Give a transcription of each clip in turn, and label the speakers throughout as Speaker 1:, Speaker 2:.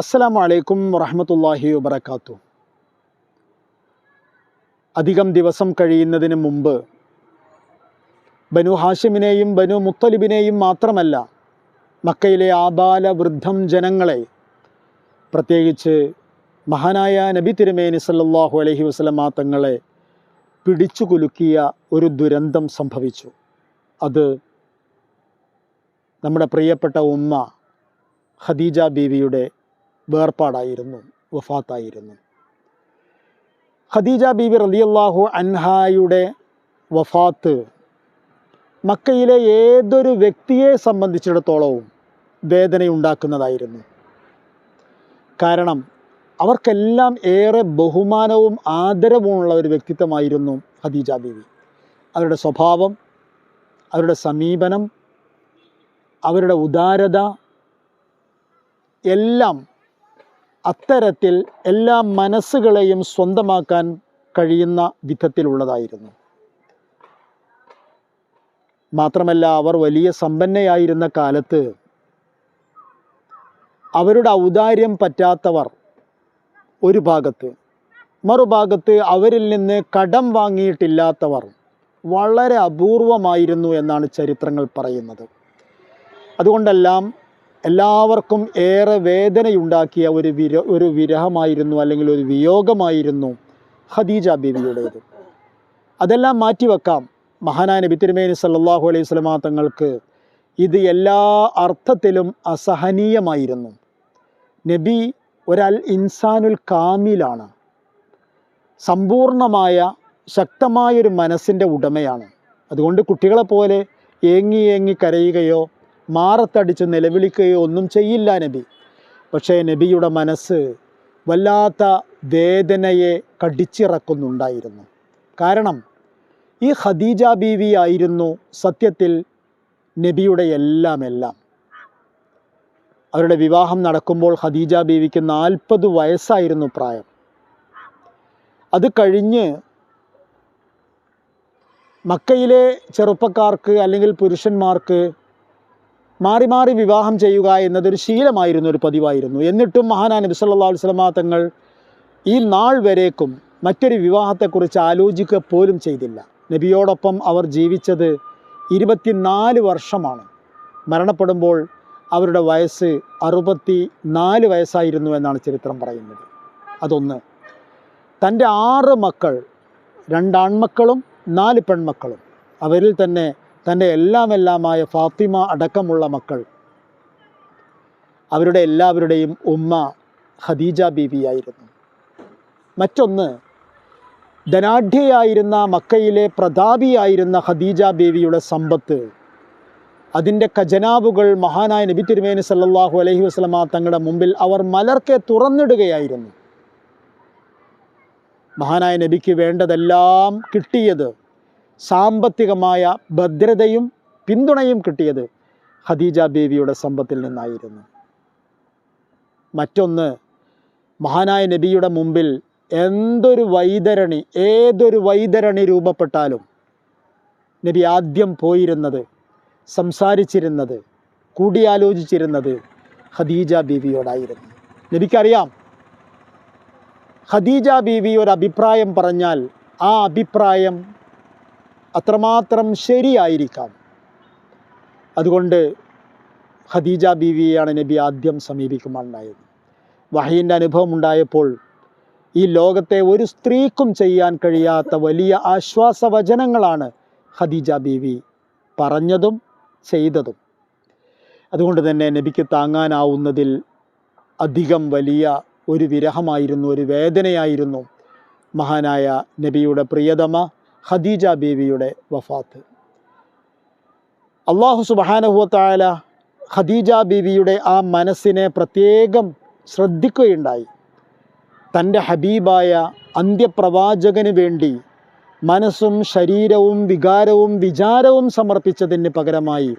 Speaker 1: അസ്സലാമു വലൈക്കും വറഹമത്തല്ലാഹി വബർക്കാത്തു അധികം ദിവസം കഴിയുന്നതിന് മുമ്പ് ബനു ഹാഷിമിനെയും ബനു മുത്തലിബിനെയും മാത്രമല്ല മക്കയിലെ ആബാല വൃദ്ധം ജനങ്ങളെ പ്രത്യേകിച്ച് മഹാനായ നബി തിരുമേനി സല്ലാഹു അലഹി വസ്ലമാ തങ്ങളെ പിടിച്ചു കുലുക്കിയ ഒരു ദുരന്തം സംഭവിച്ചു. അത് നമ്മുടെ പ്രിയപ്പെട്ട ഉമ്മ ഖദീജ ബീവിയുടെ വേർപാടായിരുന്നു വഫാത്തായിരുന്നു. ഖദീജ ബീബി റളിയല്ലാഹു അൻഹായുടെ വഫാത്ത് മക്കയിലെ ഏതൊരു വ്യക്തിയെ സംബന്ധിച്ചിടത്തോളവും വേദനയുണ്ടാക്കുന്നതായിരുന്നു. കാരണം അവർക്കെല്ലാം ഏറെ ബഹുമാനവും ആദരവുമുള്ള ഒരു വ്യക്തിത്വമായിരുന്നു ഖദീജ ബീവി. അവരുടെ സ്വഭാവം അവരുടെ സമീപനം അവരുടെ ഉദാരത എല്ലാം അത്തരത്തിൽ എല്ലാ മനസ്സുകളെയും സ്വന്തമാക്കാൻ കഴിയുന്ന വിധത്തിലുള്ളതായിരുന്നു. മാത്രമല്ല അവർ വലിയ സമ്പന്നയായിരുന്ന കാലത്ത് അവരുടെ ഔദാര്യം പറ്റാത്തവർ ഒരു ഭാഗത്ത് മറുഭാഗത്ത് അവരിൽ നിന്ന് കടം വാങ്ങിയിട്ടില്ലാത്തവർ വളരെ അപൂർവമായിരുന്നു എന്നാണ് ചരിത്രങ്ങൾ പറയുന്നത്. അതുകൊണ്ടെല്ലാം എല്ലാവർക്കും ഏറെ വേദനയുണ്ടാക്കിയ ഒരു വിര ഒരു വിരഹമായിരുന്നു അല്ലെങ്കിൽ ഒരു വിയോഗമായിരുന്നു ഖദീജ ബീവിയുടേത്. അതെല്ലാം മാറ്റിവെക്കാം. മഹാനായ നബി തിരുമേനി സല്ലല്ലാഹു അലൈഹി സ്വലമാ തങ്ങൾക്ക് ഇത് എല്ലാ അർത്ഥത്തിലും അസഹനീയമായിരുന്നു. നബി ഒരൽ ഇൻസാനുൽ കാമിലാണ്. സമ്പൂർണമായ ശക്തമായൊരു മനസ്സിന്റെ ഉടമയാണ്. അതുകൊണ്ട് കുട്ടികളെപ്പോലെ ഏങ്ങി ഏങ്ങി കരയുകയോ മാറത്തടിച്ച് നിലവിളിക്കുകയോ ഒന്നും ചെയ്യില്ല നബി. പക്ഷേ നബിയുടെ മനസ്സ് വല്ലാത്ത വേദനയെ കടിച്ചിറക്കുന്നുണ്ടായിരുന്നു. കാരണം ഈ ഖദീജ ബീവി ആയിരുന്നു സത്യത്തിൽ നബിയുടെ എല്ലാം എല്ലാം അവരുടെ വിവാഹം നടക്കുമ്പോൾ ഖദീജ ബീവിക്ക് നാൽപ്പത് വയസ്സായിരുന്നു പ്രായം. അത് കഴിഞ്ഞ് മക്കയിലെ ചെറുപ്പക്കാർക്ക് അല്ലെങ്കിൽ പുരുഷന്മാർക്ക് മാറി മാറി വിവാഹം ചെയ്യുക എന്നതൊരു ശീലമായിരുന്നു ഒരു പതിവായിരുന്നു. എന്നിട്ടും മഹാനാ നബി സല്ലല്ലാഹു അലൈഹി വസല്ലമ തങ്ങൾ ഈ നാൾ വരേക്കും മറ്റൊരു വിവാഹത്തെക്കുറിച്ച് ആലോചിക്കുക പോലും ചെയ്തില്ല. നബിയോടൊപ്പം അവർ ജീവിച്ചത് ഇരുപത്തിനാല് വർഷമാണ്. മരണപ്പെടുമ്പോൾ അവരുടെ വയസ്സ് അറുപത്തി നാല് വയസ്സായിരുന്നു എന്നാണ് ചരിത്രം പറയുന്നത്. അതൊന്ന്. തന്റെ ആറ് മക്കൾ രണ്ടാൺമക്കളും നാല് പെൺമക്കളും. അവരിൽ തന്നെ തന്റെ എല്ലാം എല്ലാമായ ഫാത്തിമ അടക്കമുള്ള മക്കൾ. അവരുടെ എല്ലാവരുടെയും ഉമ്മ ഖദീജ ബീവിയായിരുന്നു. മറ്റൊന്ന് ധനാഢ്യയായിരുന്ന മക്കയിലെ പ്രതാപിയായിരുന്ന ഖദീജ ബീവിയുടെ സമ്പത്ത്. അതിന്റെ ഖജനാവുകൾ മഹാനായ നബി തിരുമേനി സല്ലാഹു അലഹി വസ്ലമ തങ്ങളുടെ മുമ്പിൽ അവർ മലർക്കെ തുറന്നിടുകയായിരുന്നു. മഹാനായ നബിക്ക് വേണ്ടതെല്ലാം കിട്ടിയത് സാമ്പത്തികമായ ഭദ്രതയും പിന്തുണയും കിട്ടിയത് ഖദീജ ബേബിയുടെ സമ്പത്തിൽ നിന്നായിരുന്നു. മറ്റൊന്ന് മഹാനായ നബിയുടെ മുമ്പിൽ എന്തൊരു വൈതരണി ഏതൊരു വൈതരണി രൂപപ്പെട്ടാലും നബി ആദ്യം പോയിരുന്നത് സംസാരിച്ചിരുന്നത് കൂടിയാലോചിച്ചിരുന്നത് ഖദീജ ബീവിയോടായിരുന്നു. നബിക്കറിയാം ഖദീജ ബീവി ഒരു അഭിപ്രായം പറഞ്ഞാൽ ആ അഭിപ്രായം അത്രമാത്രം ശരിയായിരിക്കാം. അതുകൊണ്ട് ഖദീജ ബീവിയാണ് നബി ആദ്യം സമീപിക്കുമാറുണ്ടായത്. വഹീന്റെ അനുഭവം ഉണ്ടായപ്പോൾ ഈ ലോകത്തെ ഒരു സ്ത്രീക്കും ചെയ്യാൻ കഴിയാത്ത വലിയ ആശ്വാസവചനങ്ങളാണ് ഖദീജ ബീവി പറഞ്ഞതും ചെയ്തതും. അതുകൊണ്ട് തന്നെ നബിക്ക് താങ്ങാനാവുന്നതിൽ അധികം വലിയ ഒരു വിരഹമായിരുന്നു ഒരു വേദനയായിരുന്നു മഹാനായ നബിയുടെ പ്രിയതമ ഖദീജ ബീവിയുടെ വഫാത്ത്. അള്ളാഹു സുബാനഹുവത്തായ ഖദീജ ബീവിയുടെ ആ മനസ്സിനെ പ്രത്യേകം ശ്രദ്ധിക്കുകയുണ്ടായി. തന്റെ ഹബീബായ അന്ത്യപ്രവാചകന് വേണ്ടി മനസ്സും ശരീരവും വികാരവും വിചാരവും സമർപ്പിച്ചതിന് പകരമായി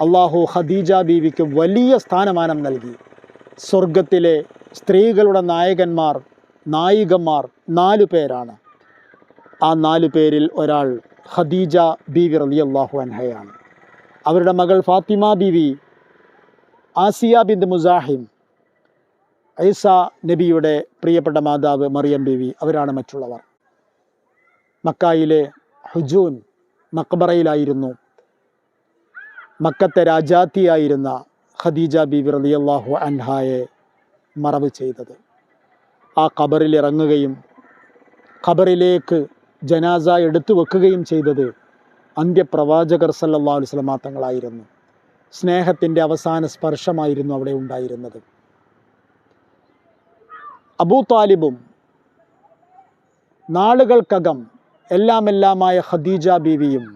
Speaker 1: അള്ളാഹു ഖദീജ ബീവിക്ക് വലിയ സ്ഥാനമാനം നൽകി. സ്വർഗത്തിലെ സ്ത്രീകളുടെ നായകന്മാർ നായികന്മാർ നാലു പേരാണ്. ആ നാല് പേരിൽ ഒരാൾ ഖദീജ ബീവി റളിയല്ലാഹു അൻഹയാണ്. അവരുടെ മകൾ ഫാത്തിമ ബീവി ആസിയ ബിന്ദ് മുസാഹിം ഐസ നബിയുടെ പ്രിയപ്പെട്ട മാതാവ് മറിയം ബീവി അവരാണ് മറ്റുള്ളവർ. മക്കായിലെ ഹുജൂൻ മക്ബറയിലായിരുന്നു. മക്കത്തെ രാജാത്തിയായിരുന്ന ഖദീജ ബീവി റളിയല്ലാഹു അൻഹായെ മറവ് ചെയ്തത്. ആ ഖബറിൽ ഇറങ്ങുകയും ഖബറിലേക്ക് ജനാസ എടുത്തു വെക്കുകയും ചെയ്തത് അന്ത്യപ്രവാചകർ സല്ലാ അലൈഹി വസല്ലമ തങ്ങളായിരുന്നു സ്നേഹത്തിന്റെ അവസാന സ്പർശമായിരുന്നു അവിടെ ഉണ്ടായിരുന്നത്. അബൂ താലിബും നാളുകൾക്കകം എല്ലാമെല്ലാമായ ഖദീജ ബീവിയും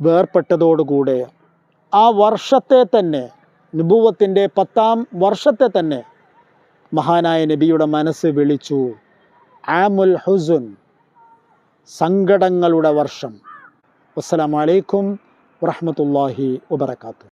Speaker 1: വേർപ്പെട്ടതോടുകൂടെ ആ വർഷത്തെ തന്നെ നുബൂവത്തിന്റെ പത്താം വർഷത്തെ തന്നെ മഹാനായ നബിയുടെ മനസ്സ് വിളിച്ചു. ആമുൽ ഹുസുൻ സങ്കടങ്ങളുടെ വർഷം. വസ്സലാമലൈക്കും വറഹമത്തല്ലാഹി വബർക്കാത്തു